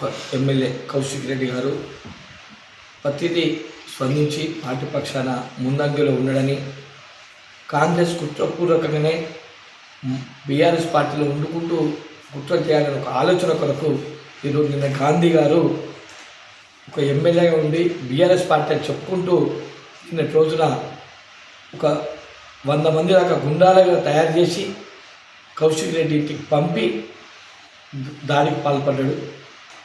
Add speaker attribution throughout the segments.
Speaker 1: ఒక ఎమ్మెల్యే కౌశిక్ రెడ్డి గారు ప్రతిదీ స్పందించి పార్టీ పక్షాన ముందంజలో ఉండడని కాంగ్రెస్ కుట్రపూర్వకంగానే బీఆర్ఎస్ పార్టీలో వండుకుంటూ కుట్ర చేయాలని ఒక ఆలోచన కొరకు ఈరోజు నిన్న గాంధీ గారు ఒక ఎమ్మెల్యేగా ఉండి బీఆర్ఎస్ పార్టీ అని చెప్పుకుంటూ నిన్నటి రోజున ఒక వంద మంది దాకా గుండాలుగా తయారు చేసి కౌశిక్ రెడ్డి ఇంటికి పంపి దాడికి పాల్పడ్డాడు.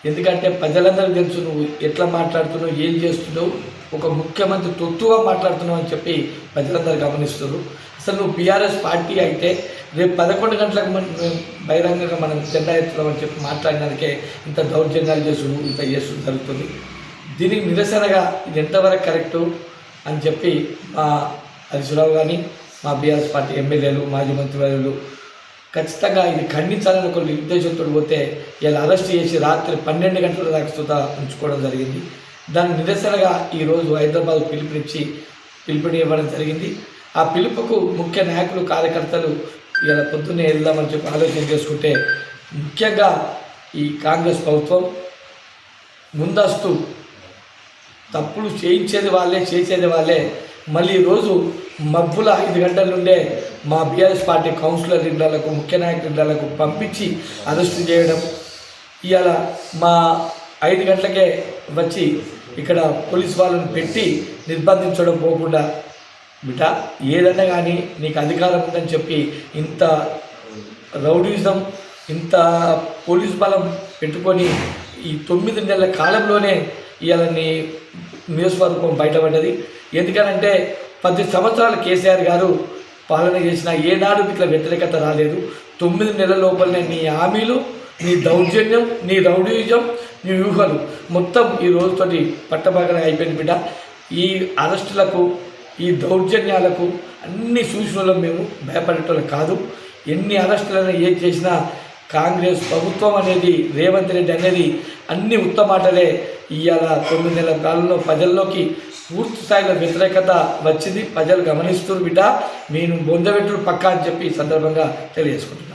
Speaker 1: ఎందుకంటే ప్రజలందరూ తెలుసు నువ్వు ఎట్లా మాట్లాడుతున్నావు ఏం చేస్తున్నావు ఒక ముఖ్యమంత్రి తొత్తుగా మాట్లాడుతున్నావు అని చెప్పి ప్రజలందరూ గమనిస్తున్నారు. అసలు నువ్వు బీఆర్ఎస్ పార్టీ అయితే రేపు పదకొండు గంటలకు మనం బహిరంగంగా మనం జెండా ఎత్తుదామని చెప్పి మాట్లాడినందుకే ఇంత దౌర్జన్యాలు చేసుడు ఇంత చేసుడు జరుగుతుంది. దీనికి నిరసనగా ఇది ఎంతవరకు కరెక్టు అని చెప్పి మా హరీశ్రావు కానీ మా బీఆర్ఎస్ పార్టీ ఎమ్మెల్యేలు మాజీ మంత్రివర్యులు ఖచ్చితంగా ఇది ఖండించాలని ఒక నిర్దేశంతో పోతే ఇలా అరెస్ట్ చేసి రాత్రి పన్నెండు గంటల దాకా సుతా ఉంచుకోవడం జరిగింది. దాని నిరసనగా ఈరోజు హైదరాబాద్ పిలుపునిచ్చి పిలుపునివ్వడం జరిగింది. ఆ పిలుపుకు ముఖ్య నాయకులు కార్యకర్తలు ఇలా పొద్దున్నే వెళ్దామని చెప్పి ఆలోచన చేసుకుంటే ముఖ్యంగా ఈ కాంగ్రెస్ ప్రభుత్వం ముందస్తు తప్పులు చేయించేది వాళ్ళే చేసేది వాళ్ళే. మళ్ళీ ఈరోజు మబ్బుల ఐదు గంటల నుండే మా బీఆర్ఎస్ పార్టీ కౌన్సిలర్ ఇళ్ళకు ముఖ్య నాయకుల ఇళ్ళకు పంపించి అరెస్టు చేయడం. ఇవాళ మా ఐదు గంటలకే వచ్చి ఇక్కడ పోలీస్ వాళ్ళని పెట్టి నిర్బంధించడం పోకుండా బిడ్డ ఏదన్నా కానీ నీకు అధికారం ఉందని చెప్పి ఇంత రౌడీజం ఇంత పోలీస్ బలం పెట్టుకొని ఈ తొమ్మిది నెలల కాలంలోనే ఇవాళ నీ నియోజకవర్గం బయటపడ్డది. ఎందుకనంటే పది సంవత్సరాలు కేసీఆర్ గారు పాలన చేసిన ఏనాడు ఇట్లా వ్యతిరేకత రాలేదు. తొమ్మిది నెలల లోపలనే నీ హామీలు నీ దౌర్జన్యం నీ రౌడీజం నీ వ్యూహాలు మొత్తం ఈ రోజుతోటి పట్టబాగా అయిపోయింది బిడ్డ. ఈ అరెస్టులకు ఈ దౌర్జన్యాలకు అన్ని సూచనలు మేము భయపడేటోళ్ళం కాదు. ఎన్ని అరెస్టులను ఏం చేసినా కాంగ్రెస్ ప్రభుత్వం అనేది రేవంత్ రెడ్డి అనేది అన్ని ఉత్తమాటలే ఇవాళ తొమ్మిది నెలల కాలంలో ప్రజల్లోకి పూర్తి స్థాయిలో వ్యతిరేకత వచ్చింది. ప్రజలు గమనిస్తున్నారు బిడ్డ. నేను బొందబెట్టుడు పక్కా అని చెప్పి ఈ సందర్భంగా తెలియజేసుకుంటున్నాను.